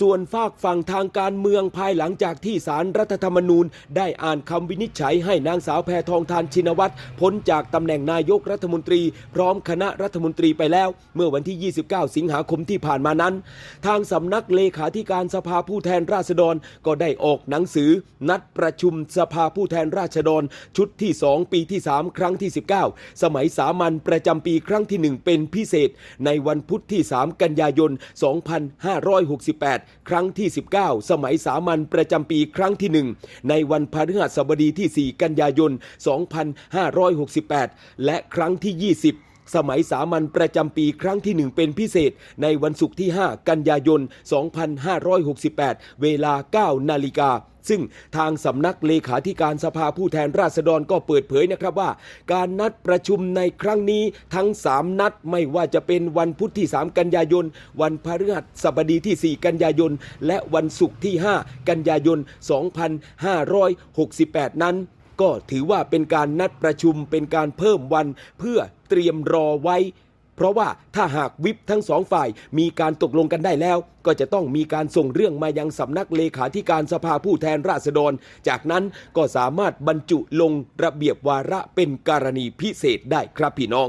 ส่วนฝากฝั่งทางการเมืองภายหลังจากที่สารรัฐธรรมนูญ ได้อ่านคำวินิจฉัยให้นางสาวแพทองทานชินวัตรพ้นจากตำแหน่งนายกรัฐมนตรี พร้อมคณะรัฐมนตรีไปแล้ว เมื่อวันที่ 29 สิงหาคมที่ผ่านมานั้น ทางสำนักเลขาธิการสภาผู้แทนราษฎรก็ได้ออกหนังสือ นัดประชุมสภาผู้แทนราษฎร ชุดที่ 2 ปีที่ 3 ครั้งที่ 19 สมัยสามัญประจำปีครั้งที่ 1 เป็นพิเศษ ในวันพุธที่ 3 กันยายน 2568ครั้งที่ 19 สมัยสามัญประจำปีครั้งที่ 1 ในวันพฤหัสบดีที่ 4 กันยายน 2568 และครั้งที่ 20 สมัยสามัญประจำปีครั้งที่ 1 เป็นพิเศษ ในวันศุกร์ที่ 5 กันยายน 2568 เวลา 9 นาฬิกาซึ่งทางสำนักเลขาธิการสภาผู้แทนราษฎรก็เปิดเผยนะครับว่า การนัดประชุมในครั้งนี้ทั้ง 3 นัดไม่ว่าจะเป็นวันพุธที่ 3 กันยายน วันพฤหัสบดีที่ 4 กันยายน และวันศุกร์ที่ 5 กันยายน 2568 นั้น ก็ถือว่าเป็นการนัดประชุมเป็นการเพิ่มวันเพื่อเตรียมรอไว้ เพราะว่าถ้าหากวิปทั้งสองฝ่ายมีการตกลงกันได้แล้ว ก็จะต้องมีการส่งเรื่องมายังสำนักเลขาธิการสภาผู้แทนราษฎร จากนั้นก็สามารถบรรจุลงระเบียบวาระเป็นกรณีพิเศษได้ครับพี่น้อง